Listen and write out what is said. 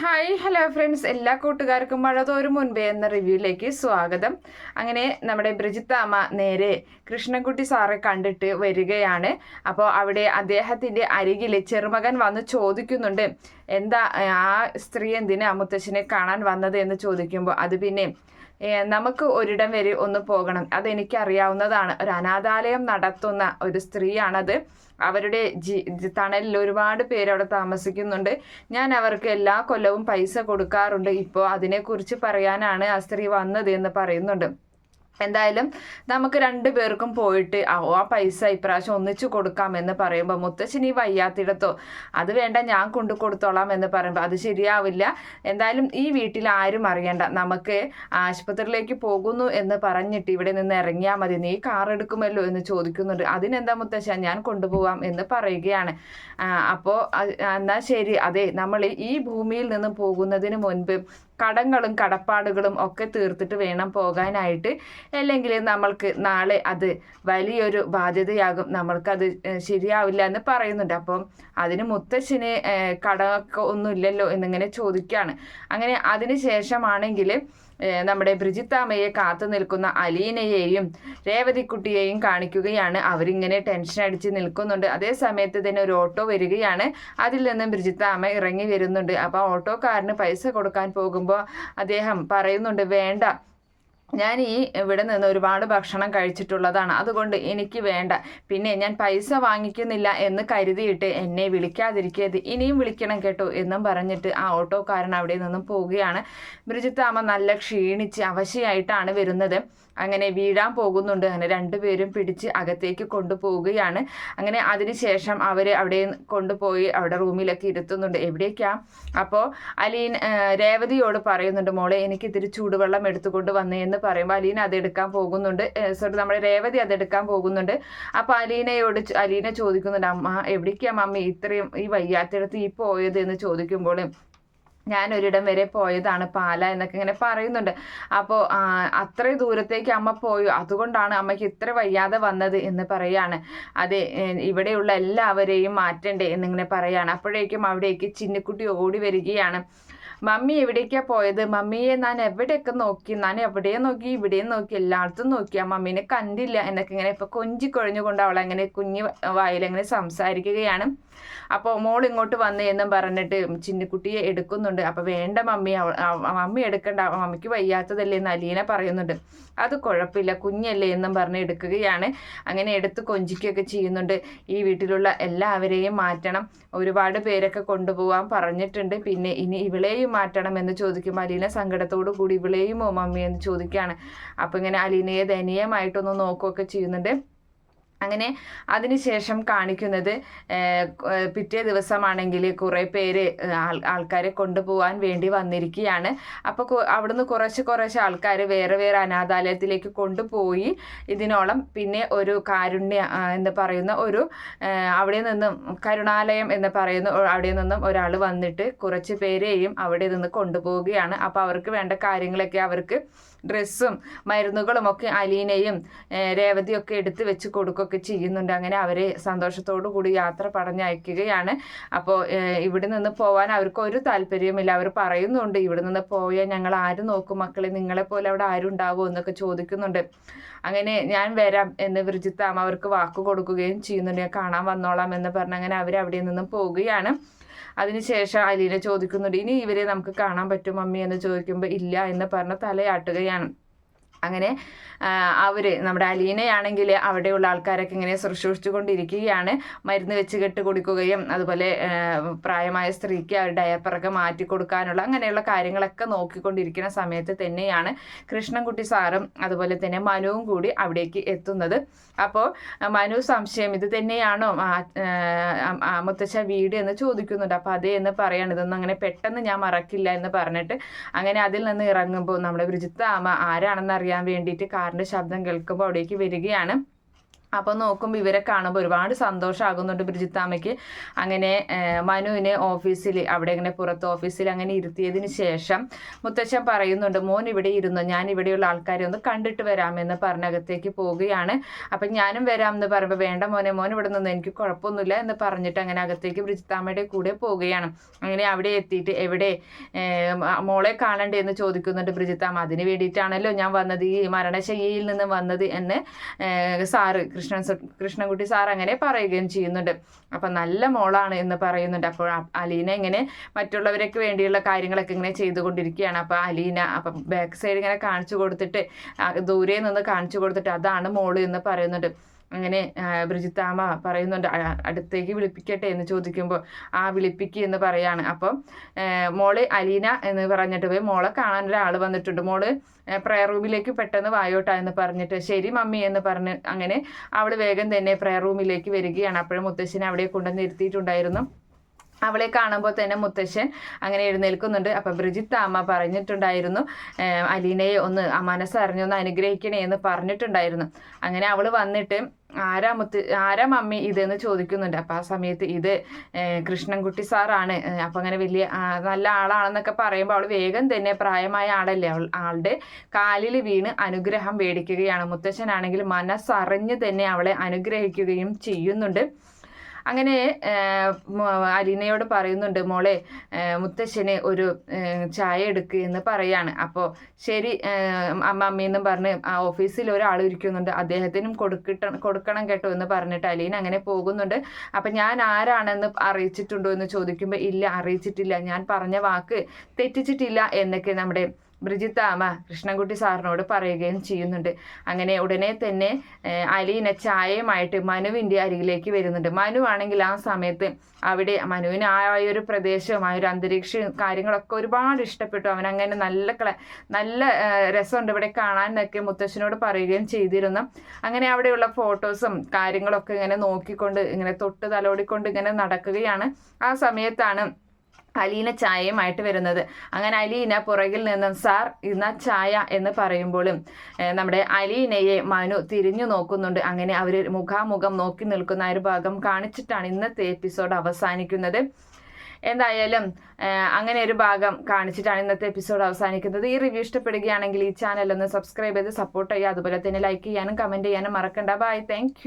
Hi hello friends എല്ലാ കൂട്ടുകാർക്കും മഴ തോരും മുൻപേ എന്ന റിവ്യൂയിലേക്ക് സ്വാഗതം. അങ്ങനെ നമ്മുടെ ബ്രിജിത്താമ്മ നേരെ കൃഷ്ണൻകുട്ടി സാറെ കണ്ടിട്ട് വരികയാണ്. അപ്പോൾ അവിടെ അദ്ദേഹത്തിന്റെ അരികിൽ ചെറുമകൻ വന്ന് ചോദിക്കുന്നുണ്ട് എന്താ ആ സ്ത്രീ എന്തിനാ മുത്തശ്ശനെ കാണാൻ വന്നത്? എന്ന് ചോദിക്കുമ്പോൾ അത് പിന്നെ നമുക്ക് ഒരിടം വരെ ഒന്ന് പോകണം. അതെനിക്ക് അറിയാവുന്നതാണ് ഒരു അനാഥാലയം നടത്തുന്ന ഒരു സ്ത്രീയാണത്. അവരുടെ ജി തണലിൽ ഒരുപാട് പേര് അവിടെ താമസിക്കുന്നുണ്ട്. ഞാൻ അവർക്ക് എല്ലാ കൊല്ലവും പൈസ കൊടുക്കാറുണ്ട്. ഇപ്പോൾ അതിനെക്കുറിച്ച് പറയാനാണ് ആ സ്ത്രീ വന്നത് എന്ന് പറയുന്നുണ്ട്. എന്തായാലും നമുക്ക് രണ്ടു പേർക്കും പോയിട്ട് ആ ആ പൈസ ഇപ്രാവശ്യം ഒന്നിച്ചു കൊടുക്കാമെന്ന് പറയുമ്പോൾ മുത്തശ്ശിനി ഈ വയ്യാത്തിടത്തോ അത് വേണ്ട ഞാൻ കൊണ്ടു കൊടുത്തോളാം എന്ന് പറയുമ്പോൾ അത് ശരിയാവില്ല. എന്തായാലും ഈ വീട്ടിൽ ആരും അറിയണ്ട. നമുക്ക് ആശുപത്രിയിലേക്ക് പോകുന്നു എന്ന് പറഞ്ഞിട്ട് ഇവിടെ നിന്ന് ഇറങ്ങിയാൽ മതി. നീ കാർ എടുക്കുമല്ലോ എന്ന് ചോദിക്കുന്നുണ്ട്. അതിനെന്താ മുത്തശ്ശ? ഞാൻ കൊണ്ടുപോവാം എന്ന് പറയുകയാണ്. അപ്പോൾ എന്നാൽ ശരി. അതെ നമ്മൾ ഈ ഭൂമിയിൽ നിന്ന് പോകുന്നതിന് മുൻപ് കടങ്ങളും കടപ്പാടുകളും ഒക്കെ തീർത്തിട്ട് വേണം പോകാനായിട്ട്. അല്ലെങ്കിൽ നമ്മൾക്ക് നാളെ അത് വലിയൊരു ബാധ്യതയാകും. നമ്മൾക്കത് ശരിയാവില്ല എന്ന് പറയുന്നുണ്ട്. അപ്പം അതിന് മുത്തശ്ശിന് കടമൊക്കെ ഒന്നുമില്ലല്ലോ എന്നിങ്ങനെ ചോദിക്കുകയാണ് അങ്ങനെ അതിന് ശേഷമാണെങ്കിൽ നമ്മുടെ ബ്രിജിത്താമ്മയെ കാത്തു നിൽക്കുന്ന അലീനയെയും രേവതിക്കുട്ടിയെയും കാണിക്കുകയാണ്. അവരിങ്ങനെ ടെൻഷൻ അടിച്ച് നിൽക്കുന്നുണ്ട്. അതേ സമയത്ത് തന്നെ ഒരു ഓട്ടോ വരികയാണ്. അതിൽ നിന്നും ബ്രിജിത്താമ്മ ഇറങ്ങി വരുന്നുണ്ട്. അപ്പോൾ ഓട്ടോക്കാരന് പൈസ കൊടുക്കാൻ പോകുമ്പോൾ അദ്ദേഹം പറയുന്നുണ്ട് വേണ്ട ഞാൻ ഈ ഇവിടെ നിന്ന് ഒരുപാട് ഭക്ഷണം കഴിച്ചിട്ടുള്ളതാണ്. അതുകൊണ്ട് എനിക്ക് വേണ്ട. പിന്നെ ഞാൻ പൈസ വാങ്ങിക്കുന്നില്ല എന്ന് കരുതിയിട്ട് എന്നെ വിളിക്കാതിരിക്കരുത്. ഇനിയും വിളിക്കണം കേട്ടോ എന്നും പറഞ്ഞിട്ട് ആ ഓട്ടോക്കാരൻ അവിടെ നിന്നും പോവുകയാണ്. ബ്രിജിത്താമ്മ നല്ല ക്ഷീണിച്ച് അവശയായിട്ടാണ് വരുന്നത്. അങ്ങനെ വീഴാൻ പോകുന്നുണ്ട്. അങ്ങനെ രണ്ടുപേരും പിടിച്ച് അകത്തേക്ക് കൊണ്ടുപോവുകയാണ്. അങ്ങനെ അതിനുശേഷം അവർ അവിടെ കൊണ്ടുപോയി അവിടെ റൂമിലൊക്കെ ഇരുത്തുന്നുണ്ട്. എവിടേക്കാ? അപ്പോൾ അലീൻ രേവതിയോട് പറയുന്നുണ്ട് മോളെ എനിക്ക് ഇത്തിരി ചൂടുവെള്ളം എടുത്തുകൊണ്ട് വന്നേ എന്ന് പറയുമ്പോൾ അലീൻ അതെടുക്കാൻ പോകുന്നുണ്ട്. സോറി നമ്മുടെ രേവതി അതെടുക്കാൻ പോകുന്നുണ്ട്. അപ്പോൾ അലീനയോട് അലീന ചോദിക്കുന്നുണ്ട് അമ്മ എവിടേക്കാ മമ്മി? ഇത്രയും ഈ വയ്യാത്തടത്ത് ഈ പോയത് എന്ന് ചോദിക്കുമ്പോൾ ഞാൻ ഒരിടം വരെ പോയതാണ് പാല എന്നൊക്കെ ഇങ്ങനെ പറയുന്നുണ്ട്. അപ്പോൾ അത്രയും ദൂരത്തേക്ക് അമ്മ പോയി. അതുകൊണ്ടാണ് അമ്മയ്ക്ക് ഇത്ര വയ്യാതെ വന്നത് എന്ന് പറയാണ്. അതെ ഇവിടെയുള്ള എല്ലാവരെയും മാറ്റണ്ടേ എന്നിങ്ങനെ പറയാണ്. അപ്പോഴേക്കും അവിടേക്ക് ചിന്നിക്കുട്ടി ഓടി വരികയാണ്. മമ്മി എവിടേക്കാ പോയത്? മമ്മിയെ ഞാൻ എവിടെയൊക്കെ നോക്കി? ഞാൻ എവിടെയും നോക്കി? ഇവിടെയും നോക്കി? എല്ലായിടത്തും നോക്കി? ആ മമ്മീനെ കണ്ടില്ല എന്നൊക്കെ ഇങ്ങനെ ഇപ്പൊ കൊഞ്ചി കൊഴിഞ്ഞുകൊണ്ട് അവളങ്ങനെ കുഞ്ഞു വായിലങ്ങനെ സംസാരിക്കുകയാണ്. അപ്പോൾ മോൾ ഇങ്ങോട്ട് വന്നേ എന്നും പറഞ്ഞിട്ട് ചിന്നിക്കുട്ടിയെ എടുക്കുന്നുണ്ട്. അപ്പോൾ വേണ്ട മമ്മി മമ്മി എടുക്കണ്ട മമ്മിക്ക് വയ്യാത്തതല്ലേ എന്ന് അലീന പറയുന്നുണ്ട്. അത് കുഴപ്പമില്ല കുഞ്ഞല്ലേ എന്നും പറഞ്ഞ് എടുക്കുകയാണ്. അങ്ങനെ എടുത്ത് കൊഞ്ചിക്കുകയൊക്കെ ചെയ്യുന്നുണ്ട്. ഈ വീട്ടിലുള്ള എല്ലാവരെയും മാറ്റണം. ഒരുപാട് പേരൊക്കെ കൊണ്ടുപോകാൻ പറഞ്ഞിട്ടുണ്ട്. പിന്നെ ഇനി ഇവളെയും മാറ്റണം എന്ന് ചോദിക്കുമ്പോൾ അലീന സങ്കടത്തോടു കൂടി ഇവളെയുമോ മമ്മി എന്ന് ചോദിക്കുകയാണ്. അപ്പോൾ ഇങ്ങനെ അലീനയെ ദയനീയമായിട്ടൊന്ന് നോക്കുകയൊക്കെ ചെയ്യുന്നുണ്ട്. അങ്ങനെ അതിനുശേഷം കാണിക്കുന്നത് പിറ്റേ ദിവസമാണെങ്കിൽ കുറേ പേര് ആൾ ആൾക്കാരെ കൊണ്ടുപോകാൻ വേണ്ടി വന്നിരിക്കുകയാണ്. അപ്പോൾ അവിടുന്ന് കുറച്ച് കുറച്ച് ആൾക്കാർ വേറെ വേറെ അനാഥാലയത്തിലേക്ക് കൊണ്ടുപോയി ഇതിനോളം. പിന്നെ ഒരു കാരുണ്യ എന്ന് പറയുന്ന ഒരു അവിടെ നിന്നും കരുണാലയം എന്ന് പറയുന്ന അവിടെ നിന്നും ഒരാൾ വന്നിട്ട് കുറച്ച് പേരെയും അവിടെ നിന്ന് കൊണ്ടുപോവുകയാണ്. അപ്പോൾ അവർക്ക് വേണ്ട കാര്യങ്ങളൊക്കെ അവർക്ക് ഡ്രസ്സും മരുന്നുകളും ഒക്കെ അലീനയും രേവതിയൊക്കെ എടുത്ത് വെച്ച് കൊടുക്കുകയൊക്കെ ചെയ്യുന്നുണ്ട്. അങ്ങനെ അവരെ സന്തോഷത്തോടു കൂടി യാത്ര പറഞ്ഞയക്കുകയാണ്. അപ്പോൾ ഇവിടെ നിന്ന് പോകാൻ അവർക്ക് ഒരു താല്പര്യവുമില്ല. അവർ പറയുന്നുണ്ട് ഇവിടെ നിന്ന് പോയാൽ ഞങ്ങൾ ആര് നോക്കും മക്കളെ? നിങ്ങളെ പോലെ അവിടെ ആരും എന്നൊക്കെ ചോദിക്കുന്നുണ്ട്. അങ്ങനെ ഞാൻ വരാം എന്ന് വിർജിത്താമ്മ അവർക്ക് വാക്ക് കൊടുക്കുകയും ചെയ്യുന്നുണ്ട്. ഞാൻ കാണാൻ വന്നോളാം എന്ന് പറഞ്ഞ് അങ്ങനെ അവർ അവിടെ നിന്നും പോവുകയാണ്. അതിനുശേഷം അലീന ചോദിക്കുന്നുണ്ട് ഇനി ഇവരെ നമുക്ക് കാണാൻ പറ്റും മമ്മി? എന്ന് ചോദിക്കുമ്പോൾ ഇല്ല എന്ന് പറഞ്ഞ് തലയാട്ടുകയാണ്. Adrián അങ്ങനെ അവർ നമ്മുടെ അലീനയാണെങ്കിൽ അവിടെയുള്ള ആൾക്കാരൊക്കെ ഇങ്ങനെ ശുശ്രൂഷിച്ചു കൊണ്ടിരിക്കുകയാണ് മരുന്ന് വെച്ച് കെട്ട് കുടിക്കുകയും അതുപോലെ പ്രായമായ സ്ത്രീക്ക് ഡയപ്പറൊക്കെ മാറ്റി കൊടുക്കാനുള്ള അങ്ങനെയുള്ള കാര്യങ്ങളൊക്കെ നോക്കിക്കൊണ്ടിരിക്കുന്ന സമയത്ത് തന്നെയാണ് കൃഷ്ണൻകുട്ടി സാറും അതുപോലെ തന്നെ മനുവും കൂടി അവിടേക്ക് എത്തുന്നത്. അപ്പോൾ മനു സംശയം ഇത് തന്നെയാണോ മുത്തച്ഛ വീട് എന്ന് ചോദിക്കുന്നുണ്ട്. അപ്പോൾ അതേ എന്ന് പറയാണ്. ഇതൊന്നും അങ്ങനെ പെട്ടെന്ന് ഞാൻ മറക്കില്ല എന്ന് പറഞ്ഞിട്ട് അങ്ങനെ അതിൽ നിന്ന് ഇറങ്ങുമ്പോൾ നമ്മുടെ ബ്രിജിത്ത ആമ ആരാണെന്ന് അറിയാൻ വേണ്ടിയിട്ട് കാറിന്റെ ശബ്ദം കേൾക്കുമ്പോൾ അവിടേക്ക് വരികയാണ്. അപ്പോൾ നോക്കുമ്പോൾ ഇവരെ കാണുമ്പോൾ ഒരുപാട് സന്തോഷമാകുന്നുണ്ട് ബ്രിജിത്താമ്മയ്ക്ക്. അങ്ങനെ മനുവിനെ ഓഫീസിൽ അവിടെ ഇങ്ങനെ പുറത്ത് ഓഫീസിൽ അങ്ങനെ ഇരുത്തിയതിന് ശേഷം മുത്തച്ഛൻ പറയുന്നുണ്ട് മോൻ ഇവിടെ ഇരുന്നു? ഞാൻ ഇവിടെയുള്ള ആൾക്കാരെ ഒന്ന് കണ്ടിട്ട് വരാമെന്ന് പറഞ്ഞകത്തേക്ക് പോവുകയാണ്. അപ്പം ഞാനും വരാം എന്ന് പറയുമ്പോൾ വേണ്ട മോനെ മോൻ ഇവിടെ നിന്ന് എനിക്ക് കുഴപ്പമൊന്നുമില്ല എന്ന് പറഞ്ഞിട്ട് അങ്ങനെ അകത്തേക്ക് ബ്രിജിത്താമ്മയുടെ കൂടെ പോവുകയാണ്. അങ്ങനെ അവിടെ എത്തിയിട്ട് എവിടെ മോളെ കാണണ്ടേ എന്ന് ചോദിക്കുന്നുണ്ട് ബ്രിജിത്താമ്മ. അതിന് വേണ്ടിയിട്ടാണല്ലോ ഞാൻ വന്നത് ഈ മരണശയ്യയിൽ നിന്ന് വന്നത് എന്ന് സാറ് കൃഷ്ണൻ കൃഷ്ണൻകുട്ടി സാർ അങ്ങനെ പറയുകയും ചെയ്യുന്നുണ്ട്. അപ്പം നല്ല മോളാണ് എന്ന് പറയുന്നുണ്ട്. അപ്പോൾ അലീന ഇങ്ങനെ മറ്റുള്ളവരൊക്കെ വേണ്ടിയുള്ള കാര്യങ്ങളൊക്കെ ഇങ്ങനെ ചെയ്തുകൊണ്ടിരിക്കുകയാണ്. അപ്പോൾ അലീന അപ്പം ബാക്ക് സൈഡ് ഇങ്ങനെ കാണിച്ചു കൊടുത്തിട്ട് ദൂരെ നിന്ന് കാണിച്ചു കൊടുത്തിട്ട് അതാണ് മോൾ എന്ന് പറയുന്നുണ്ട്. അങ്ങനെ ബ്രിജിത്താമ പറയുന്നുണ്ട് അടുത്തേക്ക് വിളിപ്പിക്കട്ടെ എന്ന് ചോദിക്കുമ്പോൾ ആ വിളിപ്പിക്ക് എന്ന് പറയാണ്. അപ്പം മോൾ അലീന എന്ന് പറഞ്ഞിട്ട് പോയി. മോളെ കാണാൻ ഒരാൾ വന്നിട്ടുണ്ട്. മോൾ പ്രയർ റൂമിലേക്ക് പെട്ടെന്ന് വായോട്ടാ എന്ന് പറഞ്ഞിട്ട് ശരി മമ്മി എന്ന് പറഞ്ഞ് അങ്ങനെ അവൾ വേഗം തന്നെ പ്രയർ റൂമിലേക്ക് വരികയാണ്. അപ്പോഴും മുത്തശ്ശനെ അവിടെ കൊണ്ടുവന്ന് ഇരുത്തിയിട്ടുണ്ടായിരുന്നു. അവളെ കാണുമ്പോൾ തന്നെ മുത്തശ്ശൻ അങ്ങനെ എഴുന്നേൽക്കുന്നുണ്ട്. അപ്പം ബ്രിജിത്ത് അമ്മ പറഞ്ഞിട്ടുണ്ടായിരുന്നു അലീനയെ ഒന്ന് മനസ്സറിഞ്ഞൊന്ന് അനുഗ്രഹിക്കണേ എന്ന് പറഞ്ഞിട്ടുണ്ടായിരുന്നു. അങ്ങനെ അവൾ വന്നിട്ട് ആരാ മുത്ത് ആരാ മമ്മി ഇതെന്ന് ചോദിക്കുന്നുണ്ട്. അപ്പം ആ സമയത്ത് ഇത് കൃഷ്ണൻകുട്ടി സാറാണ്. അപ്പം അങ്ങനെ വലിയ നല്ല ആളാണെന്നൊക്കെ പറയുമ്പോൾ അവൾ വേഗം തന്നെ പ്രായമായ ആളല്ലേ? അവൾ ആളുടെ കാലിൽ വീണ് അനുഗ്രഹം മേടിക്കുകയാണ്. മുത്തശ്ശനാണെങ്കിൽ മനസ്സറിഞ്ഞ് തന്നെ അവളെ അനുഗ്രഹിക്കുകയും ചെയ്യുന്നുണ്ട്. അങ്ങനെ അലീനയോട് പറയുന്നുണ്ട് മോളെ മുത്തശ്ശനെ ഒരു ചായ എടുക്ക് എന്ന് പറയാണ്. അപ്പോൾ ശരി അമ്മ അമ്മയെന്നും പറഞ്ഞ് ആ ഓഫീസിൽ ഒരാൾ ഇരിക്കുന്നുണ്ട്. അദ്ദേഹത്തിനും കൊടുക്കിട്ട കൊടുക്കണം കേട്ടോ എന്ന് പറഞ്ഞിട്ട് അലീന അങ്ങനെ പോകുന്നുണ്ട്. അപ്പം ഞാൻ ആരാണെന്ന് അറിയിച്ചിട്ടുണ്ടോ എന്ന് ചോദിക്കുമ്പോൾ ഇല്ല അറിയിച്ചിട്ടില്ല. ഞാൻ പറഞ്ഞ വാക്ക് തെറ്റിച്ചിട്ടില്ല എന്നൊക്കെ നമ്മുടെ ബ്രിജിത്ത അമ്മ കൃഷ്ണൻകുട്ടി സാറിനോട് പറയുകയും ചെയ്യുന്നുണ്ട്. അങ്ങനെ ഉടനെ തന്നെ അലീന ചായയുമായിട്ട് മനുവിന്റെ അരികിലേക്ക് വരുന്നുണ്ട്. മനു ആണെങ്കിൽ ആ സമയത്ത് അവിടെ മനുവിന് ആ ഒരു പ്രദേശവും ആ ഒരു അന്തരീക്ഷവും കാര്യങ്ങളൊക്കെ ഒരുപാട് ഇഷ്ടപ്പെട്ടു. അവൻ അങ്ങനെ നല്ല കള നല്ല രസമുണ്ട് ഇവിടെ കാണാൻ എന്നൊക്കെ മുത്തശ്ശനോട് പറയുകയും ചെയ്തിരുന്നു. അങ്ങനെ അവിടെയുള്ള ഫോട്ടോസും കാര്യങ്ങളൊക്കെ ഇങ്ങനെ നോക്കിക്കൊണ്ട് ഇങ്ങനെ തൊട്ട് തലോടിക്കൊണ്ട് ഇങ്ങനെ നടക്കുകയാണ്. ആ സമയത്താണ് അലീന ചായയുമായിട്ട് വരുന്നത്. അങ്ങനെ അലീന പുറകിൽ നിന്നും സാർ ഇന്ന ചായ എന്ന് പറയുമ്പോഴും നമ്മുടെ അലീനയെ മനു തിരിഞ്ഞു നോക്കുന്നുണ്ട്. അങ്ങനെ അവർ മുഖാമുഖം നോക്കി നിൽക്കുന്ന ഒരു ഭാഗം കാണിച്ചിട്ടാണ് ഇന്നത്തെ എപ്പിസോഡ് അവസാനിക്കുന്നത്. എന്തായാലും അങ്ങനെ ഒരു ഭാഗം കാണിച്ചിട്ടാണ് ഇന്നത്തെ എപ്പിസോഡ് അവസാനിക്കുന്നത്. ഈ റിവ്യൂ ഇഷ്ടപ്പെടുകയാണെങ്കിൽ ഈ ചാനൽ ഒന്ന് സബ്സ്ക്രൈബ് ചെയ്ത് സപ്പോർട്ട് ചെയ്യുക. അതുപോലെ തന്നെ ലൈക്ക് ചെയ്യാനും കമന്റ് ചെയ്യാനും മറക്കണ്ട. ബൈ. താങ്ക്